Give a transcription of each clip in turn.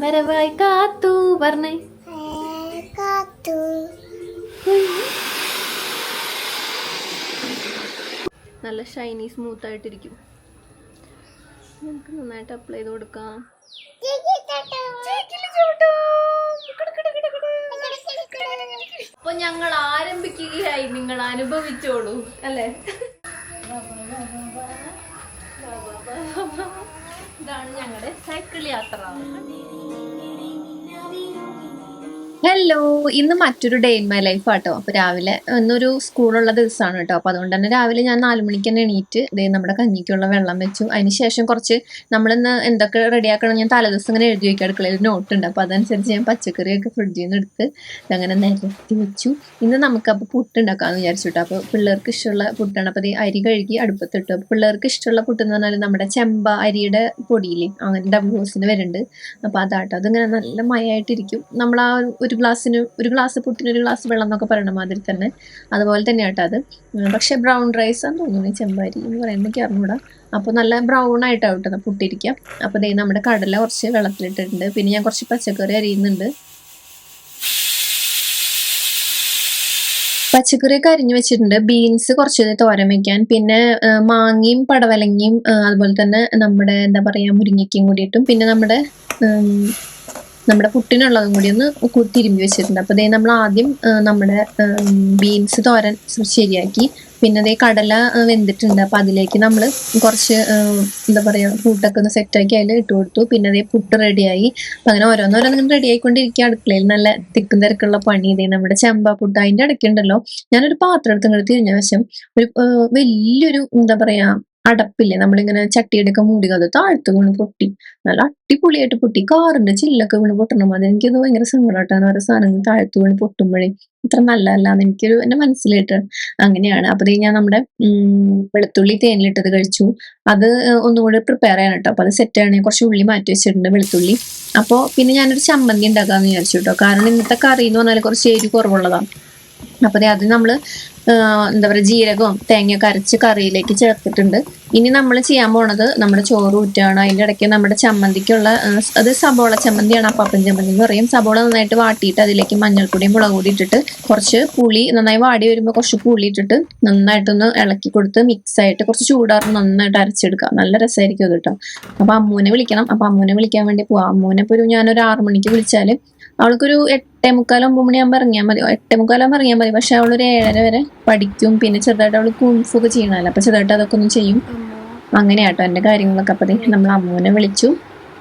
വരവായി കാത്തു പറഞ്ഞേ കാത്തു. നല്ല ഷൈനി സ്മൂത്ത് ആയിട്ടിരിക്കും. നമുക്ക് നന്നായിട്ട് അപ്ലൈ ചെയ്ത് കൊടുക്കാം. അപ്പൊ ഞങ്ങൾ ആരംഭിക്കുകയായി നിങ്ങൾ അനുഭവിച്ചോളൂ അല്ലേ? ഇതാണ് ഞങ്ങളുടെ സൈക്കിൾ യാത്ര. ഹലോ ഇന്ന് മറ്റൊരു ഡേ ഇൻ മൈ ലൈഫ് ആട്ടോ. അപ്പൊ രാവിലെ ഇന്നൊരു സ്കൂളുള്ള ദിവസമാണ് കേട്ടോ. അപ്പൊ അതുകൊണ്ട് തന്നെ രാവിലെ ഞാൻ നാല് മണിക്ക് തന്നെ എണീറ്റ് ഇതേ നമ്മുടെ കഞ്ഞിക്കുള്ള വെള്ളം വെച്ചു. അതിന് ശേഷം കുറച്ച് നമ്മളിന്ന് എന്തൊക്കെ റെഡിയാക്കണം ഞാൻ തലേദിവസം ഇങ്ങനെ എഴുതി വയ്ക്കുക അടുക്കളയിൽ നോട്ട് ഉണ്ട്. അപ്പൊ അതനുസരിച്ച് ഞാൻ പച്ചക്കറിയൊക്കെ ഫ്രിഡ്ജിൽ നിന്ന് എടുത്ത് അങ്ങനെ നിരത്തി വെച്ചു. ഇന്ന് നമുക്ക് അപ്പോൾ പുട്ട് ഉണ്ടാക്കാന്ന് വിചാരിച്ചു കേട്ടോ അപ്പോൾ പിള്ളേർക്ക് ഇഷ്ടമുള്ള പുട്ടാണ്. അപ്പോൾ ഈ അരി കഴുകി അടുപ്പത്തിട്ടു അപ്പോൾ പിള്ളേർക്ക് ഇഷ്ടമുള്ള പുട്ട് എന്ന് പറഞ്ഞാൽ നമ്മുടെ ചെമ്പ അരിയുടെ പൊടിയില്ലേ അങ്ങനെ ഡബിൾ ഹോസിന് വരുന്നുണ്ട്. അപ്പോൾ അതാട്ടോ. അതിങ്ങനെ നല്ല മയമായിട്ടിരിക്കും നമ്മൾ ആ ഒരു ഗ്ലാസ്സിന് ഒരു ഗ്ലാസ് പുട്ടിന് ഒരു ഗ്ലാസ് വെള്ളം എന്നൊക്കെ പറയണ മാതിരി തന്നെ. അതുപോലെ തന്നെ ആട്ടോ അത്. പക്ഷേ ബ്രൗൺ റൈസ് ആണെന്ന് തോന്നുന്നു ചെമ്പാരി എന്ന് പറയുമ്പോൾ എനിക്ക് അറിഞ്ഞൂടാ. അപ്പോൾ നല്ല ബ്രൗൺ ആയിട്ടാണ് കേട്ടോ പുട്ടിരിക്കുക അപ്പോൾ ദേ നമ്മുടെ കടല കുറച്ച് വെള്ളത്തിലിട്ടിട്ടുണ്ട്. പിന്നെ ഞാൻ കുറച്ച് പച്ചക്കറി അരിയുന്നുണ്ട്. പച്ചക്കറിയൊക്കെ അരിഞ്ഞു വെച്ചിട്ടുണ്ട്. ബീൻസ് കുറച്ച് തോരൻ വെക്കാൻ. പിന്നെ മാങ്ങയും പടവലങ്ങയും അതുപോലെ തന്നെ നമ്മുടെ എന്താ പറയുക മുരിങ്ങയ്ക്കും കൂടിയിട്ടും. പിന്നെ നമ്മുടെ നമ്മുടെ പുട്ടിനുള്ളതും കൂടി ഒന്ന് തിരുമ്പി വെച്ചിട്ടുണ്ട്. അപ്പോൾ ഇതേ നമ്മൾ ആദ്യം നമ്മുടെ ബീൻസ് തോരൻ ശരിയാക്കി. പിന്നെ അതേ കടല വെന്തിട്ടുണ്ട്. അപ്പോൾ അതിലേക്ക് നമ്മൾ കുറച്ച് എന്താ പറയുക കൂട്ടൊക്കെ ഒന്ന് സെറ്റാക്കി അതിൽ ഇട്ട് കൊടുത്തു. പിന്നെ അതേ പുട്ട് റെഡിയായി അപ്പം അങ്ങനെ ഓരോന്നോരോന്നും റെഡി ആയിക്കൊണ്ടിരിക്കുക അടുക്കളയിൽ നല്ല തിക്കും തിരക്കുള്ള പണി. ഇതേ നമ്മുടെ ചെമ്പ പുട്ട് അതിന്റെ ഇടയ്ക്കുണ്ടല്ലോ ഞാനൊരു പാത്രം എടുത്ത് ഇങ്ങോട്ട് തിരിഞ്ഞ വശം ഒരു വലിയൊരു എന്താ പറയാ അടപ്പില്ലേ? നമ്മളിങ്ങനെ ചട്ടിയെടുക്കാൻ മൂടി അത് താഴ്ത്ത് വീണ് പൊട്ടി. നല്ല അടിപൊളിയായിട്ട് പൊട്ടി. കാറിന്റെ ചില്ലൊക്കെ വീണ് പൊട്ടണം അത് എനിക്കത് ഭയങ്കര സങ്കടമായിട്ടാണ് ഓരോ സാധനങ്ങൾ താഴ്ത്ത് വീണ് പൊട്ടുമ്പോഴേ. ഇത്ര നല്ലതല്ല എന്ന് എനിക്കൊരു എന്റെ മനസ്സിലായിട്ട് അങ്ങനെയാണ്. അപ്പൊ ഞാൻ നമ്മുടെ വെളുത്തുള്ളി തേനിലിട്ടത് കഴിച്ചു. അത് ഒന്നുകൂടി പ്രിപ്പയർ ചെയ്യണം കേട്ടോ. അപ്പൊ അത് സെറ്റ് ആണെങ്കിൽ കുറച്ച് ഉള്ളി മാറ്റി വെച്ചിട്ടുണ്ട് വെളുത്തുള്ളി. അപ്പോൾ പിന്നെ ഞാനൊരു ചമ്മന്തി ഉണ്ടാക്കാന്ന് വിചാരിച്ചു കേട്ടോ. കാരണം ഇന്നത്തെ കറി എന്ന് പറഞ്ഞാൽ കുറച്ച് എരി കുറവുള്ളതാണ്. അപ്പൊ അത് നമ്മൾ എന്താ പറയുക ജീരകവും തേങ്ങയൊക്കെ അരച്ച് കറിയിലേക്ക് ചേർത്തിട്ടുണ്ട്. ഇനി നമ്മൾ ചെയ്യാൻ പോണത് നമ്മുടെ ചോറ് ഊറ്റാണ്. അതിന്റെ ഇടയ്ക്ക് നമ്മുടെ ചമ്മന്തിക്കുള്ള അത് സബോള ചമ്മന്തിയാണ് അപ്പാപ്പൻ ചമ്മന്തി എന്ന് പറയും. സബോള നന്നായിട്ട് വാട്ടിയിട്ട് അതിലേക്ക് മഞ്ഞൾപ്പൊടിയും മുളക് പൊടി ഇട്ടിട്ട് കുറച്ച് പുളി നന്നായി വാടി വരുമ്പോൾ കുറച്ച് പുളി ഇട്ടിട്ട് നന്നായിട്ടൊന്ന് ഇളക്കി കൊടുത്ത് മിക്സ് ആയിട്ട് കുറച്ച് ചൂടാറ് നന്നായിട്ട് അരച്ചെടുക്കുക. നല്ല രസമായിരിക്കും അത് കേട്ടോ. അപ്പൊ അമ്മൂനെ വിളിക്കണം. അപ്പൊ അമ്മൂനെ വിളിക്കാൻ വേണ്ടി പോവാം. അമ്മൂനെ ഇപ്പോൾ ഒരു ഞാനൊരു മണിക്ക് വിളിച്ചാൽ അവൾക്കൊരു എട്ടേ മുക്കാൽ ഒമ്പത് മണിയാകുമ്പോൾ ഇറങ്ങിയാൽ മതി. എട്ടേ മുക്കാലാകുമ്പോൾ ഇറങ്ങിയാൽ മതി. പക്ഷെ അവളൊരു ഏഴര വരെ പഠിക്കും. പിന്നെ ചെറുതായിട്ട് അവൾ കുൻഫൊക്കെ ചെയ്യണമല്ലോ അപ്പൊ ചെറുതായിട്ട് അതൊക്കെ ഒന്ന് ചെയ്യും. അങ്ങനെയാട്ടോ എന്റെ കാര്യങ്ങളൊക്കെ. അപ്പം നമ്മൾ അമ്മൂനെ വിളിച്ചു.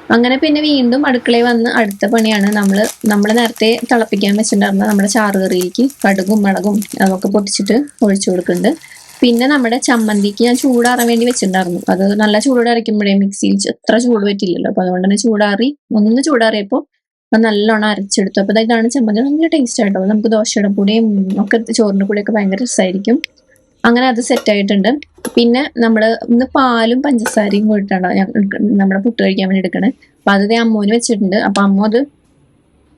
അങ്ങനെ പിന്നെ വീണ്ടും അടുക്കളയിൽ വന്ന് അടുത്ത പണിയാണ് നമ്മൾ നമ്മൾ നേരത്തെ തിളപ്പിക്കാൻ വെച്ചിട്ടുണ്ടായിരുന്ന നമ്മുടെ ചാറുകറിയിലേക്ക്. കടുകും മുളകും അതൊക്കെ പൊട്ടിച്ചിട്ട് ഒഴിച്ചു കൊടുക്കുന്നുണ്ട്. പിന്നെ നമ്മുടെ ചമ്മന്തിക്ക് ഞാൻ ചൂടാറാൻ വേണ്ടി വെച്ചിട്ടുണ്ടായിരുന്നു. അത് നല്ല ചൂടോടെ അരയ്ക്കുമ്പോഴേ മിക്സിയിൽ എത്ര ചൂട് പറ്റില്ലല്ലോ അപ്പൊ അതുകൊണ്ട് തന്നെ ചൂടാറി. ഒന്ന് ചൂടാറിയപ്പോൾ അത് നല്ലോണം അരച്ചെടുത്തു. അപ്പൊ ഇതാണ് ചമ്മന്തി. നല്ല ടേസ്റ്റ് ആയിട്ടോ നമുക്ക് ദോശയുടെ കൂടെയും ഒക്കെ ചോറിന്റെ കൂടെയൊക്കെ ഭയങ്കര രസമായിരിക്കും അങ്ങനെ അത് സെറ്റ് ആയിട്ടുണ്ട്. പിന്നെ നമ്മൾ ഇന്ന് പാലും പഞ്ചസാരയും കൂടിയിട്ടാണ് നമ്മുടെ പുട്ട് കഴിക്കാൻ വേണ്ടി എടുക്കണേ. അപ്പൊ അത് അമ്മൂന് വെച്ചിട്ടുണ്ട്. അപ്പൊ അമ്മ അത്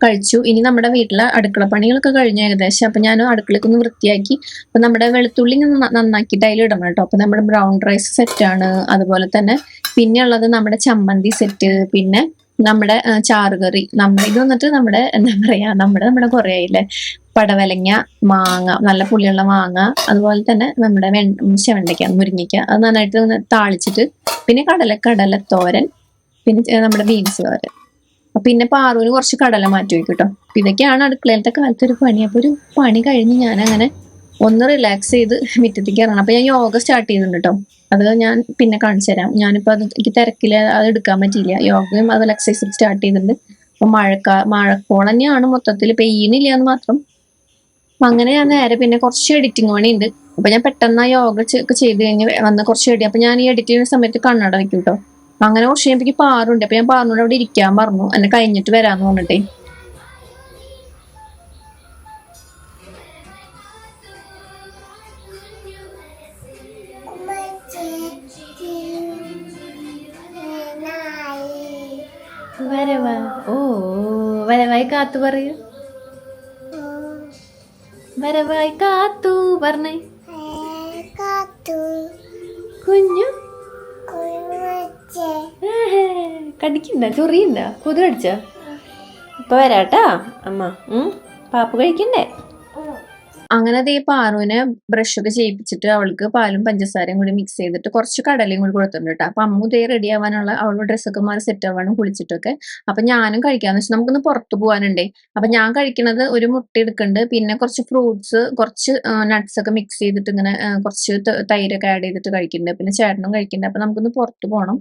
കഴിച്ചു. ഇനി നമ്മുടെ വീട്ടിലെ അടുക്കള പണികളൊക്കെ കഴിഞ്ഞ ഏകദേശം. അപ്പൊ ഞാൻ അടുക്കളയ്ക്ക് ഒന്ന് വൃത്തിയാക്കി. അപ്പൊ നമ്മുടെ വെളുത്തുള്ളി നന്നാക്കിയിട്ട് അതിൽ ഇടണം കേട്ടോ. അപ്പൊ നമ്മുടെ ബ്രൗൺ റൈസ് സെറ്റ് ആണ്. അതുപോലെ തന്നെ പിന്നെ ഉള്ളത് നമ്മുടെ ചമ്മന്തി സെറ്റ് പിന്നെ നമ്മുടെ ചാറുകറി നമ്മൾ ഇത് വന്നിട്ട് നമ്മുടെ എന്താ പറയാ നമ്മുടെ നമ്മുടെ കുറേ ആയില്ലേ പടവലങ്ങ മാങ്ങ നല്ല പുളിയുള്ള മാങ്ങ അതുപോലെ തന്നെ നമ്മുടെ വെ ചെവണ്ടയ്ക്ക മുരിങ്ങയ്ക്ക അത് നന്നായിട്ട് താളിച്ചിട്ട് പിന്നെ കടല കടല തോരൻ പിന്നെ നമ്മുടെ ബീൻസ് തോരൻ. പിന്നെ പാറുവിന് കുറച്ച് കടല മാറ്റി വെക്കും കേട്ടോ ഇതൊക്കെയാണ് അടുക്കളയിലത്തെ കാലത്ത് ഒരു പണി. അപ്പൊ ഒരു പണി കഴിഞ്ഞ് ഞാൻ അങ്ങനെ ഒന്ന് റിലാക്സ് ചെയ്ത് മുറ്റത്തേക്ക് ഇറങ്ങണം. അപ്പൊ ഞാൻ യോഗ സ്റ്റാർട്ട് ചെയ്യുന്നുണ്ട് കേട്ടോ അത് ഞാൻ പിന്നെ കാണിച്ചു തരാം. ഞാനിപ്പോ അത് എനിക്ക് തിരക്കിൽ അത് എടുക്കാൻ പറ്റിയില്ല. യോഗയും അതുപോലെ എക്സസൈസും സ്റ്റാർട്ട് ചെയ്തിട്ടുണ്ട് അപ്പൊ മഴക്ക മഴക്കോളം തന്നെയാണ് മൊത്തത്തിൽ. പെയ്യുന്നില്ല എന്ന് മാത്രം. അപ്പൊ അങ്ങനെ ഞാൻ നേരെ പിന്നെ കുറച്ച് എഡിറ്റിംഗ് പണിയുണ്ട്. അപ്പൊ ഞാൻ പെട്ടെന്ന് ആ യോഗ ഒക്കെ ചെയ്ത് കഴിഞ്ഞ് വന്ന് കുറച്ച് എഡിറ്റ് അപ്പൊ ഞാൻ ഈ എഡിറ്റ് ചെയ്യുന്ന സമയത്ത് കണ്ണട വെക്കും കേട്ടോ അങ്ങനെ കുറച്ച് കഴിയുമ്പോൾ പാറുണ്ട്. അപ്പൊ ഞാൻ പാറിനോട് അവിടെ ഇരിക്കാൻ പറഞ്ഞു. എന്നെ കഴിഞ്ഞിട്ട് വരാന്ന് പറഞ്ഞിട്ടേ. വരവാ. ഓ വരവായി കാത്തു പറയൂ. വരവായി കാത്തു പറഞ്ഞേ. കാത്തു. കുഞ്ഞു. കടിക്കണ്ട ചൊറിയണ്ട. കൊതു കടിച്ച ഇപ്പൊ വരാട്ടാ അമ്മ. ഉം പാപ്പ് കഴിക്കണ്ടേ? അങ്ങനെ ദേ പാറുവിനെ ബ്രഷ് ഒക്കെ ചെയ്യിപ്പിച്ചിട്ട് അവൾക്ക് പാലും പഞ്ചസാരയും കൂടി മിക്സ് ചെയ്തിട്ട് കുറച്ച് കടലയും കൂടി കൊടുത്തിട്ടുണ്ട് കേട്ടോ. അപ്പൊ അമ്മ റെഡി ആവാനുള്ള അവളുടെ ഡ്രസ്സൊക്കെ മാറി സെറ്റ് ആവാനും കുളിച്ചിട്ടൊക്കെ. അപ്പൊ ഞാനും കഴിക്കാന്ന് വെച്ചാൽ നമുക്കൊന്ന് പുറത്തു പോകാനുണ്ടേ അപ്പൊ ഞാൻ കഴിക്കണത് ഒരു മുട്ട എടുക്കുന്നുണ്ട്. പിന്നെ കുറച്ച് ഫ്രൂട്ട്സ് കുറച്ച് നട്ട്സ് ഒക്കെ മിക്സ് ചെയ്തിട്ട് ഇങ്ങനെ കുറച്ച് തൈരൊക്കെ ആഡ് ചെയ്തിട്ട് കഴിക്കുന്നുണ്ട്. പിന്നെ ചേട്ടനും കഴിക്കുന്നുണ്ട്. അപ്പൊ നമുക്കൊന്ന് പുറത്തു പോകണം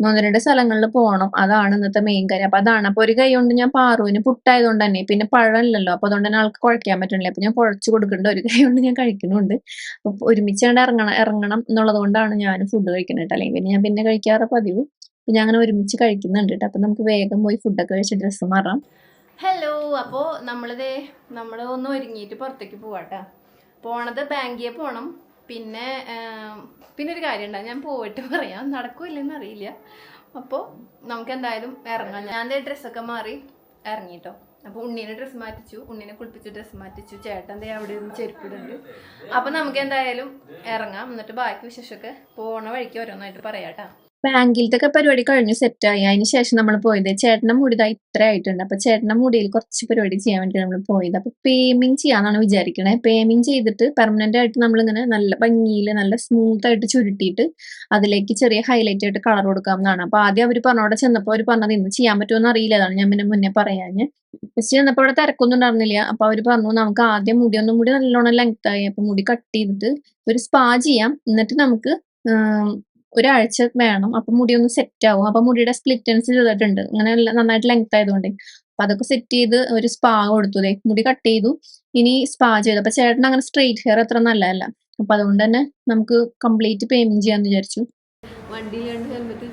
ഒന്ന് രണ്ട് സ്ഥലങ്ങളിൽ പോകണം അതാണ് ഇന്നത്തെ മെയിൻ കാര്യം. അപ്പൊ അതാണ്. അപ്പൊ ഒരു കൈ കൊണ്ട് ഞാൻ പാറുവിന് പുട്ടായതുകൊണ്ട് തന്നെ. പിന്നെ പഴമല്ലല്ലോ. അപ്പൊ അതുകൊണ്ട് തന്നെ ആൾക്ക് കുഴക്കാൻ പറ്റണില്ല. അപ്പൊ ഞാൻ കുഴച്ചു കൊടുക്കുന്നുണ്ട് ഒരു കൈ കൊണ്ട് ഞാൻ കഴിക്കുന്നുണ്ട് അപ്പൊ ഒരുമിച്ച് കണ്ട് ഇറങ്ങണം ഇറങ്ങണം എന്നുള്ളത് കൊണ്ടാണ് ഞാൻ ഫുഡ് കഴിക്കുന്നത് കേട്ടോ അല്ലെങ്കിൽ പിന്നെ ഞാൻ പിന്നെ കഴിക്കാറ് പതിവ്. ഞാൻ അങ്ങനെ ഒരുമിച്ച് കഴിക്കുന്നുണ്ട് കേട്ടോ അപ്പൊ നമുക്ക് വേഗം പോയി ഫുഡൊക്കെ കഴിച്ച് ഡ്രസ്സ് മാറാം. ഹലോ അപ്പോൾ നമ്മളിതേ നമ്മൾ ഒന്ന് ഒരുങ്ങിയിട്ട് പുറത്തേക്ക് പോവാട്ടോ പോണത് ബാങ്കിയെ പോകണം പിന്നെ പിന്നെ ഒരു കാര്യം ഉണ്ടാവും ഞാൻ പോയിട്ട് പറയാം നടക്കൂല്ലെന്ന് അറിയില്ല. അപ്പോൾ നമുക്ക് എന്തായാലും ഇറങ്ങാം. ഞാൻ ഡ്രസ്സൊക്കെ മാറി ഇറങ്ങിട്ടോ. അപ്പോൾ ഉണ്ണീനെ ഡ്രസ്സ് മാറ്റിച്ചു ഉണ്ണീനെ കുളിപ്പിച്ച് ഡ്രസ്സ് മാറ്റിച്ചു. ചേട്ടൻ ദേ അവിടെ ഇരുന്ന് ചെരുപ്പിടുന്നുണ്ട്. അപ്പോൾ നമുക്ക് എന്തായാലും ഇറങ്ങാം. എന്നിട്ട് ബാക്കി വിശേഷമൊക്കെ പോണ വഴിക്ക് ഓരോന്നായിട്ട് പറയാട്ടാ ബാങ്കിലത്തെ പരിപാടി കഴിഞ്ഞു ആയി. അതിന് ശേഷം നമ്മൾ പോയത് ചേട്ടന്റെ മുടി ഇതാ ഇത്ര ആയിട്ടുണ്ട്. അപ്പൊ ചേട്ടന്റെ മുടിയിൽ കുറച്ച് പരിപാടി ചെയ്യാൻ വേണ്ടി നമ്മൾ പോയത്. അപ്പൊ പേമിങ് ചെയ്യാന്നാണ് വിചാരിക്കണത് പേമിങ് ചെയ്തിട്ട് പെർമനന്റ് ആയിട്ട് നമ്മൾ ഇങ്ങനെ നല്ല ഭംഗിയിൽ നല്ല സ്മൂത്ത് ആയിട്ട് ചുരുട്ടിയിട്ട് അതിലേക്ക് ചെറിയ ഹൈലൈറ്റ് ആയിട്ട് കളർ കൊടുക്കാവുന്നതാണ് അപ്പൊ ആദ്യം അവർ പറഞ്ഞ അവിടെ ചെന്നപ്പോൾ അവർ പറഞ്ഞത് ഇന്ന് ചെയ്യാൻ പറ്റുമെന്ന് അറിയില്ല. അതാണ് ഞാൻ പിന്നെ മുന്നേ പറയാഞ്ഞ്. പക്ഷെ ചെന്നപ്പോൾ അവിടെ തിരക്കൊന്നും ഉണ്ടായിരുന്നില്ല. അപ്പൊ അവർ പറഞ്ഞു നമുക്ക് ആദ്യം മുടി ഒന്നും കൂടി നല്ലോണം ലെങ്ത് ആയി. അപ്പൊ മുടി കട്ട് ചെയ്തിട്ട് ഒരു സ്പാ ചെയ്യാം. എന്നിട്ട് നമുക്ക് ഒരാഴ്ച വേണം. അപ്പൊ മുടി ഒന്ന് സെറ്റ് ആവും. അപ്പൊ മുടിയുടെ സ്പ്ലിറ്റൻസ് ചെയ്തിട്ടുണ്ട്. അങ്ങനെ നന്നായിട്ട് ലെങ്ത് ആയതുകൊണ്ട്. അപ്പൊ അതൊക്കെ സെറ്റ് ചെയ്ത് ഒരു സ്പാ കൊടുത്തു ദേ. മുടി കട്ട് ചെയ്തു. ഇനി സ്പാ ചെയ്തു. അപ്പൊ ചേട്ടൻ അങ്ങനെ സ്ട്രെയിറ്റ് ഹെയർ അത്ര നല്ലതല്ല. അപ്പൊ അതുകൊണ്ട് തന്നെ നമുക്ക് കംപ്ലീറ്റ് പേയ്മെന്റ് ചെയ്യാന്ന് വിചാരിച്ചു. വണ്ടിയിലാണ്ട് ഹെൽമെറ്റ്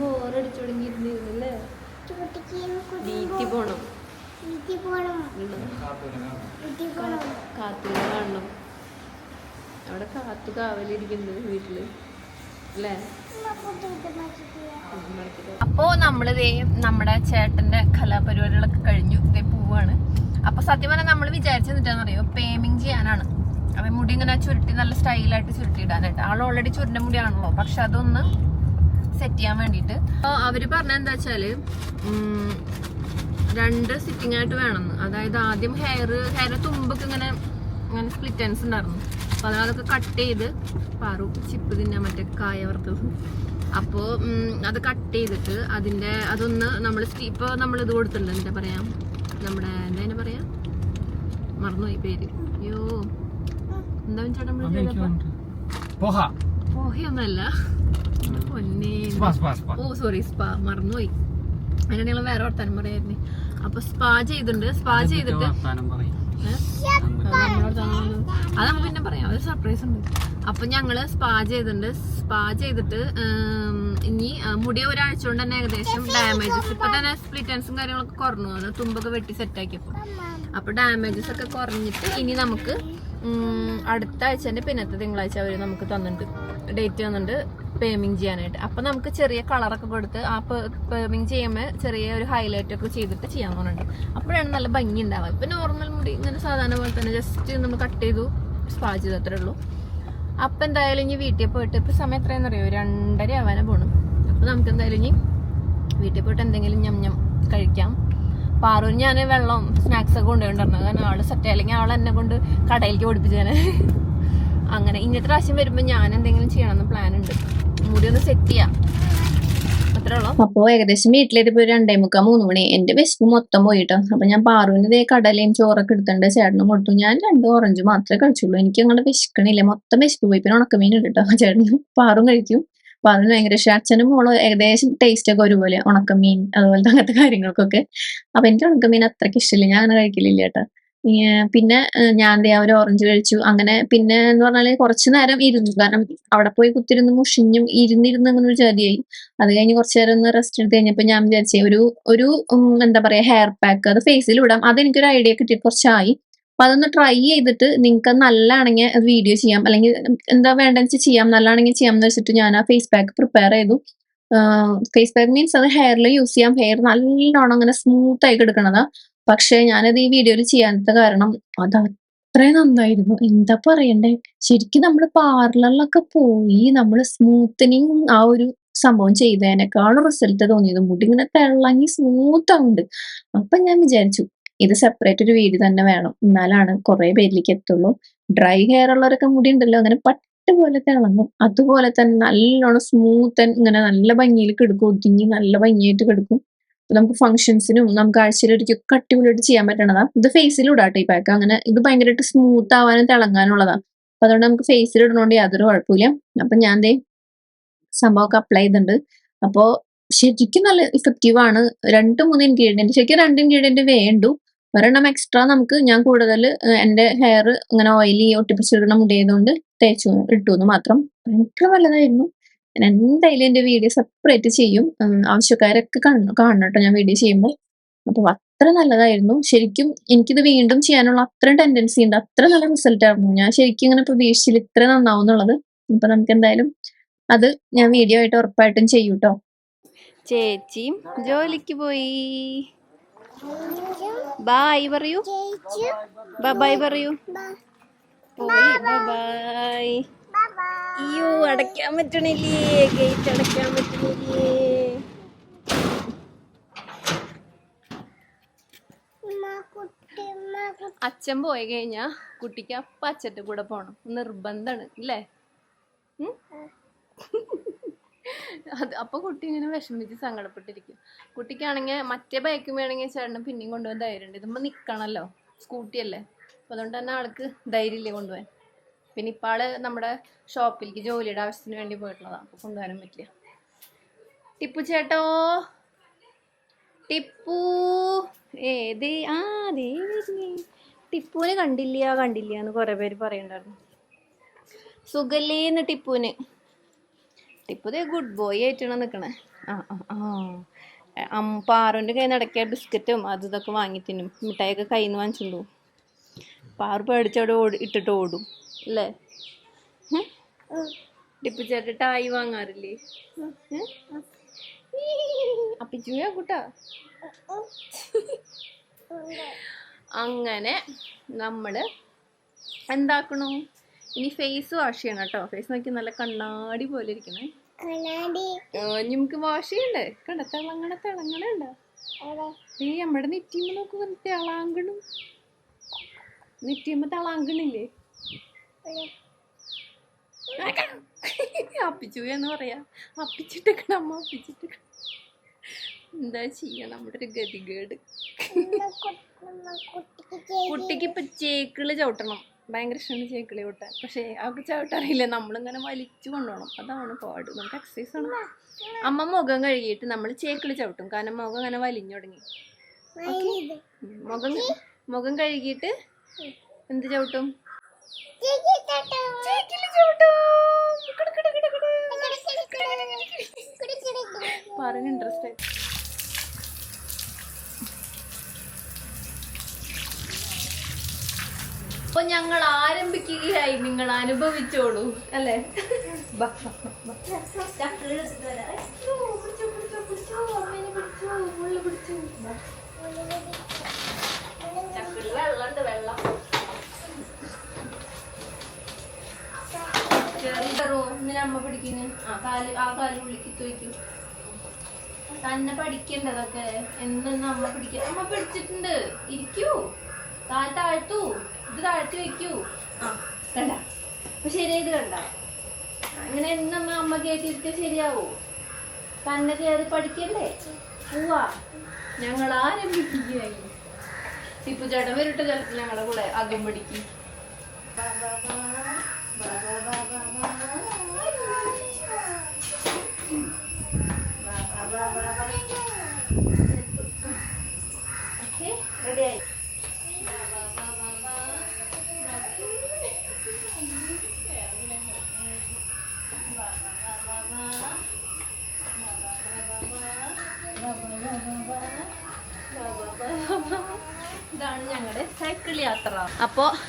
ബോറടിച്ചു തുടങ്ങിയിരുന്നില്ലേ പോണം. കാണണം അവിടെ കാത്തു കാവലിരിക്കുന്നത് വീട്ടിൽ. അല്ലേ? അപ്പോ നമ്മൾ നമ്മുടെ ചേട്ടന്റെ കലാപരിപാടികളൊക്കെ കഴിഞ്ഞു. ഇതേ പോവാണ്. അപ്പൊ സത്യം പറഞ്ഞാൽ നമ്മൾ വിചാരിച്ചു എന്താണെന്നറിയോ? പേമിങ് ചെയ്യാനാണ്. അപ്പൊ മുടി ഇങ്ങനെ ചുരുട്ടി നല്ല സ്റ്റൈലായിട്ട് ചുരുട്ടിയിടാനായിട്ട്. ആൾ ഓൾറെഡി ചുരുണ്ട മുടിയാണല്ലോ. പക്ഷെ അതൊന്ന് സെറ്റ് ചെയ്യാൻ വേണ്ടിട്ട് അപ്പോൾ അവർ പറഞ്ഞ എന്താ വെച്ചാൽ രണ്ട് സിറ്റിംഗ് ആയിട്ട് വേണമെന്ന് അതായത് ആദ്യം ഹെയർ ഹെയർ തുമ്പൊക്കെ ഇങ്ങനെ ഇങ്ങനെ സ്പ്ലിറ്റൻസ് ഉണ്ടായിരുന്നു. അപ്പൊ അതൊക്കെ കട്ട് ചെയ്ത് പാറു ചിപ്പ് തിന്നാൻ മറ്റേ കായ വറുത്തത്. അപ്പോൾ അത് കട്ട് ചെയ്തിട്ട് അതിന്റെ അതൊന്ന് നമ്മൾ ഇപ്പൊ നമ്മൾ ഇത് കൊടുത്തിട്ടുണ്ട് എന്താ പറയാ? നമ്മുടെ എന്താ അതിനെ പറയാ? മറന്നുപോയി പേര്. അയ്യോ. എന്താ ചേട്ടാ പോഹയൊന്നല്ല പൊന്നേ. ഓ സോറി സ്പാ. മറന്നുപോയി. അതിനാണ് വേറെ വർത്താനം പറയായിരുന്നു. അപ്പൊ സ്പാ ചെയ്തിട്ടുണ്ട്. സ്പാ ചെയ്തിട്ട് അത് നമുക്ക് പിന്നെ പറയാം. ഒരു സർപ്രൈസ് ഉണ്ട്. അപ്പൊ ഞങ്ങൾ സ്പാ ചെയ്തിട്ടുണ്ട്. സ്പാ ചെയ്തിട്ട് ഇനി മുടി ഒരാഴ്ച കൊണ്ട് തന്നെ ഏകദേശം ഡാമേജസ് ഇപ്പൊ തന്നെ സ്പ്ലിറ്റൻസും കാര്യങ്ങളൊക്കെ കുറഞ്ഞു. അത് തുമ്പൊക്കെ വെട്ടി സെറ്റ് ആക്കിയപ്പോ. അപ്പൊ ഡാമേജസ് ഒക്കെ കുറഞ്ഞിട്ട് ഇനി നമുക്ക് അടുത്ത ആഴ്ചന്റെ പിന്നത്തെ തിങ്കളാഴ്ച അവർ നമുക്ക് തന്നിട്ടുണ്ട്. ഡേറ്റ് തന്നിട്ടുണ്ട്. പേമിങ് ചെയ്യാനായിട്ട്. അപ്പൊ നമുക്ക് ചെറിയ കളറൊക്കെ കൊടുത്ത് ആ പേമിങ് ചെയ്യുമ്പോൾ ചെറിയ ഒരു ഹൈലൈറ്റ് ഒക്കെ ചെയ്തിട്ട് ചെയ്യാൻ പോകുന്നുണ്ട് അപ്പോഴാണ് നല്ല ഭംഗി ഉണ്ടാവുക. ഇപ്പൊ നോർമൽ മുടി ഇങ്ങനെ സാധാരണ പോലെ തന്നെ ജസ്റ്റ് നമ്മൾ കട്ട് ചെയ്തു സ്പാ ചെയ്തു അത്രേ ഉള്ളൂ. അപ്പൊ എന്തായാലും ഇനി വീട്ടിൽ പോയിട്ട് ഇപ്പൊ സമയം എത്രയാണെന്ന് അറിയോ രണ്ടര ആവാനെ പോണു. അപ്പൊ നമുക്ക് എന്തായാലും ഇനി വീട്ടിൽ പോയിട്ട് എന്തെങ്കിലും ഞം ഞം കഴിക്കാം. പാറൂന് ഞാൻ വെള്ളം സ്നാക്സ് ഒക്കെ കൊണ്ടുപോയിട്ടുണ്ടായിരുന്നു കാരണം അവൾ സെറ്റ് അല്ലെങ്കിൽ എന്നെ കൊണ്ട് കടയിലേക്ക് ഓടിപ്പിച്ചാണ് അങ്ങനെ ഇന്നത്തെ പ്രാവശ്യം വരുമ്പോ ഞാൻ എന്തെങ്കിലും ചെയ്യണമെന്ന് പ്ലാൻ ഉണ്ട്. മുടി ഒന്ന് സെറ്റ് ചെയ്യാം. അപ്പൊ അപ്പോ ഏകദേശം വീട്ടിലേക്ക് ഒരു രണ്ടേ മുക്കാൽ മൂന്ന് മണി. എന്റെ വിശപ്പ് മൊത്തം പോയിട്ടോ. അപ്പൊ ഞാൻ പാറുവിന്റെ കടലയും ചോറൊക്കെ എടുത്തിട്ടുണ്ട്. ചേട്ടനും കൊടുത്തു. ഞാൻ രണ്ട് ഓറഞ്ച് മാത്രമേ കഴിച്ചുള്ളൂ. എനിക്ക് അങ്ങനെ വിശക്കണില്ല. മൊത്തം വിശപ്പ് പോയി. പിന്നെ ഉണക്കമീൻ കേട്ടോ. ചേട്ടന് പാറും കഴിക്കും. പാറുവിന് ഭയങ്കര ഇഷ്ടം. അച്ഛനും മോളും ഏകദേശം ടേസ്റ്റ് ഒക്കെ ഒരുപോലെ. ഉണക്കമീൻ അതുപോലത്തെ അങ്ങനത്തെ കാര്യങ്ങൾക്കൊക്കെ. അപ്പൊ എനിക്ക് ഉണക്കമീൻ അത്രയ്ക്ക് ഇഷ്ടമില്ല. ഞാൻ അങ്ങനെ കഴിക്കലില്ല കേട്ടോ. പിന്നെ ഞാൻ ആ ഒരു ഓറഞ്ച് കഴിച്ചു. അങ്ങനെ പിന്നെ എന്ന് പറഞ്ഞാൽ കുറച്ച് നേരം ഇരുന്നു. കാരണം അവിടെ പോയി കുത്തിരുന്ന് മുഷിഞ്ഞും ഇരുന്നിരുന്ന് അങ്ങനെ ഒരു ജാതിയായി അത് കഴിഞ്ഞ് കുറച്ചു നേരം ഒന്ന് റെസ്റ്റ് എടുത്ത് കഴിഞ്ഞപ്പോൾ ഞാൻ വിചാരിച്ചേ ഒരു ഒരു എന്താ പറയാ ഹെയർ പാക്ക് അത് ഫേസിൽ ഇടാം. അതെനിക്കൊരു ഐഡിയ കിട്ടിയിട്ട് കുറച്ചായി. അപ്പൊ അതൊന്ന് ട്രൈ ചെയ്തിട്ട് നിങ്ങൾക്ക് നല്ലതാണെങ്കിൽ വീഡിയോ ചെയ്യാം. അല്ലെങ്കിൽ എന്താ വേണ്ടെന്ന് വെച്ചാൽ ചെയ്യാം. നല്ലതാണെങ്കിൽ ചെയ്യാം എന്ന് വെച്ചിട്ട് ഞാൻ ആ ഫേസ് പാക്ക് പ്രിപ്പയർ ചെയ്തു. ഫേസ് പാക്ക് മീൻസ് അത് ഹെയറിൽ യൂസ് ചെയ്യാം. ഹെയർ നല്ലോണം അങ്ങനെ സ്മൂത്ത് ആയി കിടക്കണതാ പക്ഷെ ഞാനത് ഈ വീഡിയോയിൽ ചെയ്യാത്ത കാരണം അത് അത്രയും നന്നായിരുന്നു. എന്താ പറയണ്ടേ? ശരിക്കും നമ്മൾ പാർലറിലൊക്കെ പോയി നമ്മൾ സ്മൂത്തനിങ് ആ ഒരു സംഭവം ചെയ്തതിനേക്കാളും റിസൾട്ട് തോന്നിയത് മുടി ഇങ്ങനെ തിളങ്ങി സ്മൂത്ത് ആവുന്നുണ്ട് അപ്പൊ ഞാൻ വിചാരിച്ചു ഇത് സെപ്പറേറ്റ് ഒരു വീഡിയോ തന്നെ വേണം. എന്നാലാണ് കുറെ പേരിലേക്ക് എത്തുള്ളൂ. ഡ്രൈ ഹെയർ ഉള്ളവരൊക്കെ മുടി ഉണ്ടല്ലോ അങ്ങനെ പട്ട് പോലെ തിളങ്ങും അതുപോലെ തന്നെ നല്ലോണം സ്മൂത്ത് ഇങ്ങനെ നല്ല ഭംഗിയിൽ കിടക്കും. ഒതുങ്ങി നല്ല ഭംഗിയായിട്ട് കിടക്കും. നമുക്ക് ഫംഗ്ഷൻസിനും നമുക്ക് ആഴ്ചയിലൊരിക്കൊക്കെ അടിപൊളിയായിട്ട് ചെയ്യാൻ പറ്റണതാണ് ഇത് ഫേസിൽ ഇടാ ഈ പാക്ക് അങ്ങനെ ഇത് ഭയങ്കരമായിട്ട് സ്മൂത്ത് ആവാനും തിളങ്ങാനുള്ളതാണ് അപ്പൊ അതുകൊണ്ട് നമുക്ക് ഫേസിൽ ഇടണോണ്ട് യാതൊരു കുഴപ്പമില്ല അപ്പൊ ഞാൻ ദേ സംഭവമൊക്കെ അപ്ലൈ ചെയ്തിട്ടുണ്ട്. അപ്പോ ശരിക്കും നല്ല ഇഫക്റ്റീവ് ആണ്. രണ്ട് മൂന്ന് ഇൻഗ്രീഡിയന്റ് ശരിക്കും രണ്ട് ഇൻഗ്രീഡിയന്റ് വേണ്ടു ഒരെണ്ണം എക്സ്ട്രാ നമുക്ക് ഞാൻ കൂടുതൽ എന്റെ ഹെയർ ഇങ്ങനെ ഓയിലി ഒട്ടിപ്പിടിച്ചിടുന്ന മുടിയായതുകൊണ്ട് തേച്ചു ഇട്ടു എന്ന് മാത്രം ഭയങ്കര നല്ലതായിരുന്നു. ഞാൻ എന്തായാലും എന്റെ വീഡിയോ സെപ്പറേറ്റ് ചെയ്യും. ആവശ്യക്കാരൊക്കെ കാണണം കാണണം കേട്ടോ ഞാൻ വീഡിയോ ചെയ്യുമ്പോൾ. അപ്പൊ അത്ര നല്ലതായിരുന്നു. ശരിക്കും എനിക്കിത് വീണ്ടും ചെയ്യാനുള്ള അത്രയും ടെൻഡൻസി ഉണ്ട്. അത്ര നല്ല റിസൾട്ട് ആയിരുന്നു. ഞാൻ ശരിക്കും ഇങ്ങനെ പ്രതീക്ഷിച്ചില്ല ഇത്ര നന്നാവും എന്നുള്ളത്. അപ്പൊ നമുക്ക് എന്തായാലും അത് ഞാൻ വീഡിയോ ആയിട്ട് ഉറപ്പായിട്ടും ചെയ്യും കേട്ടോ. ചേച്ചിയും ജോലിക്ക് പോയി. ബായ് പറയൂ. ബായ് ബൈ പറയൂ. ബൈ പോയി. ബൈ അയ്യോ അടയ്ക്കാൻ പറ്റണില്ലേ? ഗേറ്റ് അടയ്ക്കാൻ പറ്റണില്ലേ? അച്ഛൻ പോയി കഴിഞ്ഞാ കുട്ടിക്ക് അപ്പ അച്ഛന്റെ കൂടെ പോണം. നിർബന്ധാണ് ഇല്ലേ? അത് അപ്പൊ കുട്ടി ഇങ്ങനെ വിഷമിച്ച് സങ്കടപ്പെട്ടിരിക്കും. കുട്ടിക്കാണെങ്കിൽ മറ്റേ ബൈക്കും വേണമെങ്കിൽ ചേട്ടന് പിന്നെയും കൊണ്ടുപോകാൻ ധൈര്യമുണ്ട്. ഇതുമ്പോ നിക്കണല്ലോ. സ്കൂട്ടി അല്ലേ അപ്പൊ അതുകൊണ്ട് തന്നെ ആൾക്ക് ധൈര്യമില്ലേ കൊണ്ടുപോകാൻ. പിന്നെ ഇപ്പോൾ ആൾ നമ്മുടെ ഷോപ്പിലേക്ക് ജോലിയുടെ ആവശ്യത്തിന് വേണ്ടി പോയിട്ടുള്ളതാണ് അപ്പോൾ കൊണ്ടുപോകാനും പറ്റില്ല. ടിപ്പു ചേട്ടോ? ടിപ്പു? ഏത് ആ. ടിപ്പുവിനെ കണ്ടില്ല കണ്ടില്ല എന്ന് കുറേ പേര് പറയണ്ടായിരുന്നു സുഖല്ലേന്ന് ടിപ്പുവിന്? ടിപ്പു ദേ ഗുഡ് ബോയ് ആയിട്ടാണ് നിൽക്കണേ ആ ആ ആ. പാറുവിന്റെ കയ്യിൽ നിന്ന് ഇടയ്ക്ക് ബിസ്ക്കറ്റും അത് ഇതൊക്കെ വാങ്ങി തിന്നും. മിഠായിയൊക്കെ കയ്യിൽ നിന്ന് വാങ്ങിച്ചുണ്ടു പാറു പേടിച്ചവിടെ ഓടി ഇട്ടിട്ട് ഓടും. അല്ലേ ചേട്ടൻ ടായി വാങ്ങാറില്ലേ? അപ്പിച്ചുയാ കൂട്ടാ. അങ്ങനെ നമ്മൾ എന്താക്കണു? ഇനി ഫേസ് വാഷ് ചെയ്യണം കേട്ടോ. ഫേസ് നോക്കി നല്ല കണ്ണാടി പോലെ ഇരിക്കണേ. നമുക്ക് വാഷ് ചെയ്യണ്ടേ? കണ്ട? തിളങ്ങണ തിളങ്ങണ ഉണ്ടോ? ഈ നമ്മുടെ നെറ്റിയുമ്പോ നോക്കുമ്പോ തിളാങ്കണു. നെറ്റിയുമ്പോ തളാങ്കണില്ലേ അപ്പിച്ചു എന്ന് പറയാ. അപ്പിച്ചിട്ടേക്കണ അമ്മ അപ്പിച്ചിട്ടേക്കണം. എന്താ ചെയ്യാ നമ്മുടെ ഒരു ഗതികേട് കുട്ടിക്ക് ഇപ്പൊ ചേക്കിൾ ചവിട്ടണം. ഭയങ്കര ഇഷ്ടമാണ് ചേക്കിളി ചവിട്ടാൻ. പക്ഷേ അവർക്ക് ചവിട്ടറിയില്ല നമ്മളിങ്ങനെ വലിച്ചു കൊണ്ടുപോകണം. അതാണ് പാട്. നമുക്ക് എക്സസൈസ് ആണ്. അമ്മ മുഖം കഴുകിയിട്ട് നമ്മൾ ചേക്കിളി ചവിട്ടും. കാരണം മുഖം അങ്ങനെ വലിഞ്ഞു തുടങ്ങി. മുഖം മുഖം കഴുകിയിട്ട് എന്ത് ചവിട്ടും പറഞ്ഞ തൊട്ടോ ചേക്കിളി ചവിട്ടും കിടു, കിടു, കിടു, കിടു. പറയാൻ ഇൻട്രസ്റ്റ് ആയി അപ്പൊ ഞങ്ങൾ ആരംഭിക്കുകയായി നിങ്ങൾ അനുഭവിച്ചോളൂ അല്ലേ പിടിച്ചോ, പിടിച്ചോ, പിടിച്ചോ. അമ്മേനെ പിടിച്ചോ, പിടിച്ചോ. വെള്ളം. അമ്മ ആ ആ തന്നെ പഠിക്കണ്ടതൊക്കെ എന്നൊന്നും അമ്മ പിടിക്ക അമ്മ പിടിച്ചിട്ടുണ്ട്. ഇരിക്കൂ. കാൽ താഴ്ത്തു. ഇത് താഴ്ത്തി വെക്കൂ. ആ കണ്ട. അപ്പൊ ശരിയായത് കണ്ട. അങ്ങനെ എന്നമ്മ അമ്മ കേട്ടിരിക്കാൻ ശരിയാവോ. തന്നെ കയറി പഠിക്കണ്ടേ? പോവാ. ഞങ്ങൾ ആരംഭിക്കുകയായി ടിപ്പു ചേട്ടൻ വരട്ടെ ചിലപ്പോൾ ഞങ്ങളുടെ കൂടെ അകം പഠിക്കും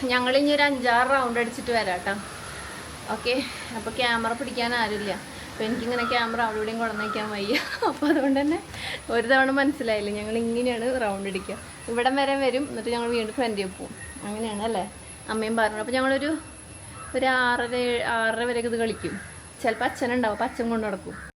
ഞങ്ങൾ ഇനി ഒരു അഞ്ചാറ് റൗണ്ട് അടിച്ചിട്ട് വരാം കേട്ടോ ഓക്കെ അപ്പോൾ ക്യാമറ പിടിക്കാൻ ആരുമില്ല. അപ്പോൾ എനിക്കിങ്ങനെ ക്യാമറ അവിടെ ഇവിടെയും കൊണ്ടു വയ്യ. അപ്പോൾ അതുകൊണ്ട് തന്നെ ഒരു തവണ മനസ്സിലായില്ല. ഞങ്ങൾ ഇങ്ങനെയാണ് റൗണ്ട് അടിക്കുക. ഇവിടം വരെ വരും. എന്നിട്ട് ഞങ്ങൾ വീണ്ടും ഫ്രണ്ടിൽ പോവും. അങ്ങനെയാണ് അല്ലേ? അമ്മയും പറഞ്ഞു അപ്പോൾ ഞങ്ങളൊരു ഒരു ആറര ആറര വരെയൊക്കെ ഇത് കളിക്കും. ചിലപ്പോൾ അച്ഛനുണ്ടാവും. അപ്പോൾ അച്ഛൻ കൊണ്ട് നടക്കും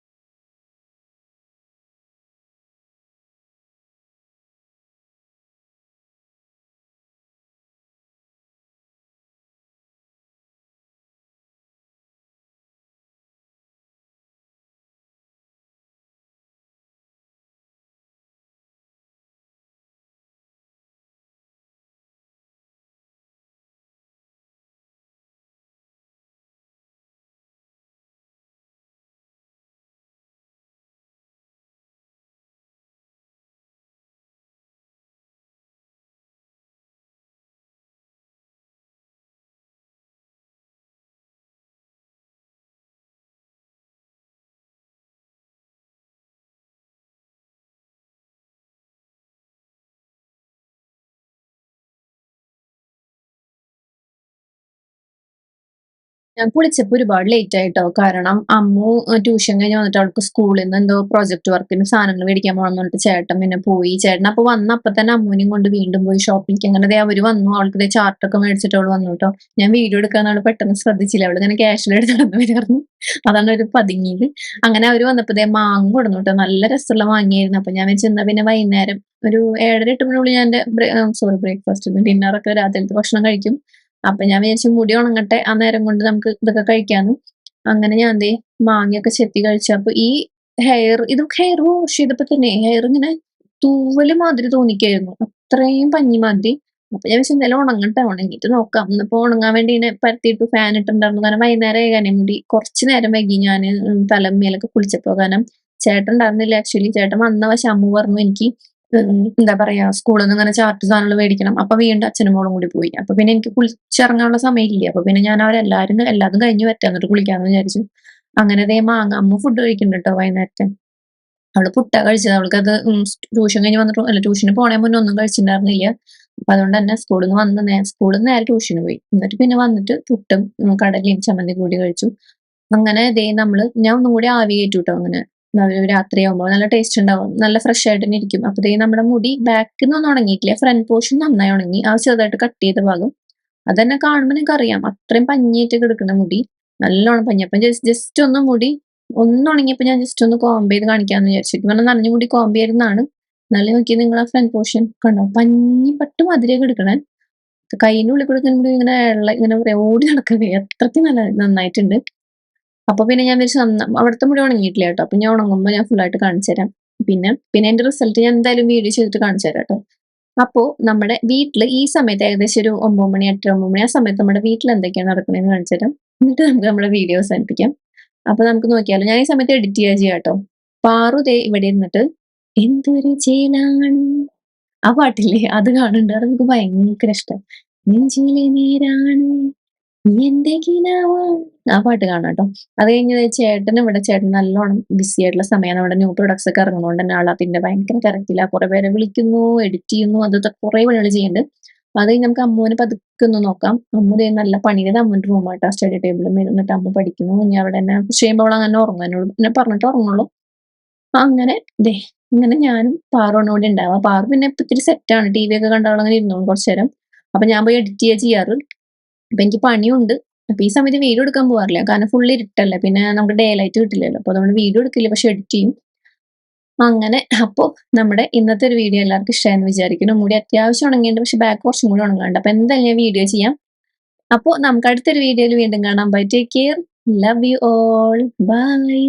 ഞാൻ കുളിച്ചപ്പോൾ ഒരുപാട് ലേറ്റ് ആയിട്ടോ. കാരണം അമ്മു ട്യൂഷൻ കഴിഞ്ഞ് വന്നിട്ട് അവൾക്ക് സ്കൂളിൽ നിന്ന് എന്തോ പ്രോജക്ട് വർക്കിന് സാധനങ്ങൾ മേടിക്കാൻ പോകണം എന്ന് പറഞ്ഞിട്ട് ചേട്ടൻ പിന്നെ പോയി. ചേട്ടൻ അപ്പൊ വന്ന അപ്പൊ തന്നെ അമ്മൂനെയും കൊണ്ട് വീണ്ടും പോയി ഷോപ്പിലേക്ക് അങ്ങനെ ദേ അവർ വന്നു. അവൾക്ക് ദേ ചാർട്ടൊക്കെ മേടിച്ചിട്ട് അവൾ വന്നു കേട്ടോ ഞാൻ വീഡിയോ എടുക്കാൻ അവൾ പെട്ടെന്ന് ശ്രദ്ധിച്ചില്ല. അവൾ ഇങ്ങനെ ക്യാഷിൽ എടുത്തു നടന്നു വരുമായിരുന്നു അതാണ് ഒരു പതുങ്ങിയത്. അങ്ങനെ അവർ വന്നപ്പോ ദേ മാങ്ങ കൊടുന്നു കേട്ടോ നല്ല രസമുള്ള മാങ്ങയായിരുന്നു. അപ്പൊ ഞാൻ ചെന്ന പിന്നെ വൈകുന്നേരം ഒരു ഏഴര എട്ട് മണിയുള്ളിൽ ഞാൻ സോറി ബ്രേക്ക്ഫാസ്റ്റ് ഡിന്നറൊക്കെ രാത്രിയിലത്തെ ഭക്ഷണം കഴിക്കും. അപ്പൊ ഞാൻ വിചാരിച്ചു മുടി ഉണങ്ങട്ടെ ആ നേരം കൊണ്ട് നമുക്ക് ഇതൊക്കെ കഴിക്കാനും അങ്ങനെ ഞാൻ എന്തേ മാങ്ങയൊക്കെ ചെത്തി കഴിച്ചു. അപ്പൊ ഈ ഹെയർ ഇത് ഹെയർ വാഷ് ചെയ്തപ്പോ തന്നെ ഹെയർ ഇങ്ങനെ തൂവൽ മാതിരി തോന്നിക്കായിരുന്നു. അത്രയും പഞ്ഞി മാതിരി. അപ്പൊ ഞാൻ വെച്ചാൽ എന്തായാലും ഉണങ്ങട്ടെ ഉണങ്ങിയിട്ട് നോക്കാം. ഇന്നിപ്പോ ഉണങ്ങാൻ വേണ്ടി ഇങ്ങനെ പരത്തിയിട്ട് ഫാൻ ഇട്ടുണ്ടായിരുന്നു കാരണം വൈകുന്നേരം ആകാനേ മുടി. കുറച്ച് നേരം വൈകി ഞാൻ തലമേലൊക്കെ കുളിച്ചപ്പോ കാരണം ചേട്ടൻ ഉണ്ടായിരുന്നില്ല. ആക്ച്വലി ചേട്ടൻ വന്ന പക്ഷെ അമ്മ പറഞ്ഞു എനിക്ക് എന്താ പറയാ സ്കൂളിൽ നിന്ന് ഇങ്ങനെ ചാർട്ട് സാധനങ്ങൾ മേടിക്കണം. അപ്പൊ വീണ്ടും അച്ഛനും മോളും കൂടി പോയി. അപ്പൊ പിന്നെ എനിക്ക് കുളിച്ചിറങ്ങാനുള്ള സമയമില്ല? അപ്പൊ പിന്നെ ഞാൻ അവരെല്ലാരും എല്ലാതും കഴിഞ്ഞ് പറ്റാ എന്നിട്ട് കുളിക്കാന്ന് വിചാരിച്ചു. അങ്ങനെ ദേ മാങ്ങ അമ്മ ഫുഡ് കഴിക്കുന്നുണ്ട് കേട്ടോ വൈകുന്നേരത്തെ. അവൾ പുട്ട കഴിച്ചത്. അവൾക്ക് അത് ട്യൂഷൻ കഴിഞ്ഞ് വന്നിട്ട് അല്ല ട്യൂഷന് പോണേ മുന്നേ ഒന്നും കഴിച്ചിട്ടുണ്ടായിരുന്നില്ല. അപ്പൊ അതുകൊണ്ട് തന്നെ സ്കൂളിൽ നിന്ന് വന്ന് സ്കൂളിൽ നിന്ന് നേരെ ട്യൂഷന് പോയി. എന്നിട്ട് പിന്നെ വന്നിട്ട് പുട്ടും കടലയും ചമ്മന്തി കൂടി കഴിച്ചു. അങ്ങനെ ദേ നമ്മൾ ഞാൻ ഒന്നും കൂടി ആവി കയറ്റു കേട്ടോ അങ്ങനെ. രാത്രിയാകുമ്പോൾ നല്ല ടേസ്റ്റ് ഉണ്ടാവും. നല്ല ഫ്രഷ് ആയിട്ട് തന്നെ ഇരിക്കും. അപ്പൊ ദേ നമ്മുടെ മുടി ബാക്കിൽ നിന്നൊന്നും ഉണങ്ങിയിട്ടില്ല? ഫ്രണ്ട് പോർഷൻ നന്നായി ഉണങ്ങി. ആ ചെറുതായിട്ട് കട്ട് ചെയ്ത ഭാഗം. അതന്നെ കാണുമ്പോൾ നിങ്ങൾക്ക് അറിയാം. അത്രയും പഞ്ഞിയിട്ട് കിടക്കുന്ന മുടി. നല്ലോണം പഞ്ഞി. അപ്പം ജസ്റ്റ് ഒന്ന് മുടി ഒന്ന് ഉണങ്ങിയപ്പോൾ ഞാൻ ജസ്റ്റ് ഒന്ന് കോമ്പ് ചെയ്ത് കാണിക്കാന്ന് വിചാരിച്ചിട്ട് പറഞ്ഞാൽ നനഞ്ഞ മുടി കോമ്പ് ചെയ്യുന്നതാണ് നല്ല നോക്കി നിങ്ങൾ ആ ഫ്രണ്ട് പോർഷൻ കണ്ടോ? പഞ്ഞി പട്ട് മധുരയൊക്കെ എടുക്കണേ ഉള്ളിൽ കൂടെ ഇങ്ങനെ ഇങ്ങനെ ഓടി നടക്കുന്നത് അത്രയ്ക്ക് നല്ല നന്നായിട്ടുണ്ട്. അപ്പൊ പിന്നെ ഞാൻ വിചാരിച്ചു അവിടുത്തെ മുടി ഉണങ്ങിയിട്ടില്ല കേട്ടോ. അപ്പൊ ഞാൻ ഉണങ്ങുമ്പോൾ ഞാൻ ഫുൾ ആയിട്ട് കാണിച്ചു തരാം. പിന്നെ പിന്നെ എന്റെ റിസൾട്ട് ഞാൻ എന്തായാലും വീഡിയോ ചെയ്തിട്ട് കാണിച്ചു തരാം കേട്ടോ. അപ്പോ നമ്മുടെ വീട്ടിൽ ഈ സമയത്ത് ഏകദേശം ഒരു ഒമ്പത് മണി എട്ടര ഒമ്പത് മണി ആ സമയത്ത് നമ്മുടെ വീട്ടിൽ എന്തൊക്കെയാണ് നടക്കുന്നതെന്ന് കാണിച്ചു തരാം. എന്നിട്ട് നമുക്ക് നമ്മുടെ വീഡിയോ അവസാനിപ്പിക്കാം. അപ്പൊ നമുക്ക് നോക്കിയാലോ ഞാൻ ഈ സമയത്ത് എഡിറ്റ് ചെയ്യാ ചെയ്യാം കേട്ടോ. പാറു ദേ ഇവിടെ ഇരുന്നിട്ട് എന്തൊരു ചേലാണ് ആ പാട്ടില്ലേ അത് കാണുന്നുണ്ട്. അത് നമുക്ക് ഭയങ്കര ഇഷ്ടം. നെഞ്ചിലെ നേരാണ്. കിനാവാണ് ആ പാട്ട് കാണാം കേട്ടോ. അത് കഴിഞ്ഞ് ചേട്ടൻ ഇവിടെ ചേട്ടൻ നല്ലോണം ബിസി ആയിട്ടുള്ള സമയമാണ് നമ്മുടെ ന്യൂ പ്രൊഡക്ട്സ് ഒക്കെ ഇറങ്ങുന്നതുകൊണ്ട് തന്നെ ആളാ. പിന്നെ ഭയങ്കര തിരക്കില്ല കുറെ പേരെ വിളിക്കുന്നു എഡിറ്റ് ചെയ്യുന്നു അത് കുറെ പണികൾ ചെയ്യുന്നുണ്ട്. അപ്പൊ അത് നമുക്ക് അമ്മുവിനെ പതുക്കെ ഒന്ന് നോക്കാം. അമ്മു നല്ല പണിയുടെ അമ്മന്റെ റൂമായിട്ട് ആ സ്റ്റഡി ടേബിളിൽ ഇരുന്നിട്ട് അമ്മ പഠിക്കുന്നു. ഞാൻ അവിടെ തന്നെ കുറച്ച് കഴിയുമ്പോൾ അവൾ അങ്ങനെ ഉറങ്ങും. എന്നോട് പിന്നെ പറഞ്ഞിട്ട് ഉറങ്ങുള്ളൂ. അങ്ങനെ ദേ ഇങ്ങനെ ഞാനും പാറുമാണ് കൂടെ ഉണ്ടാവുക പാറു പിന്നെ ഇപ്പൊ ഇത്തിരി സെറ്റാണ് ടി വി ഒക്കെ കണ്ടവളങ്ങനെ ഇരുന്നോളും കുറച്ചു നേരം. അപ്പൊ ഞാൻ പോയി എഡിറ്റ് ചെയ്യാ ചെയ്യാറ്. അപ്പൊ എനിക്ക് പണിയുണ്ട്. അപ്പൊ ഈ സമയത്ത് വീഡിയോ എടുക്കാൻ പോകാറില്ല. കാരണം ഫുള്ള് ഇരുട്ടല്ലേ. പിന്നെ നമുക്ക് ഡേ ലൈറ്റ് കിട്ടില്ലല്ലോ. അപ്പൊ അതുകൊണ്ട് വീഡിയോ എടുക്കില്ല. പക്ഷെ എഡിറ്റ് ചെയ്യും. അങ്ങനെ അപ്പോൾ നമ്മുടെ ഇന്നത്തെ ഒരു വീഡിയോ എല്ലാവർക്കും ഇഷ്ടമായെന്ന് വിചാരിക്കുന്നു. മുടി അത്യാവശ്യം ഉണങ്ങിയിട്ടുണ്ട്. പക്ഷെ ബാക്ക് കുറച്ചും കൂടി ഉണങ്ങാണ്ട് അപ്പൊ എന്തായാലും ഞാൻ വീഡിയോ ചെയ്യാം. അപ്പോൾ നമുക്ക് അടുത്തൊരു വീഡിയോയിൽ വീണ്ടും കാണാം. Bye take care love you all bye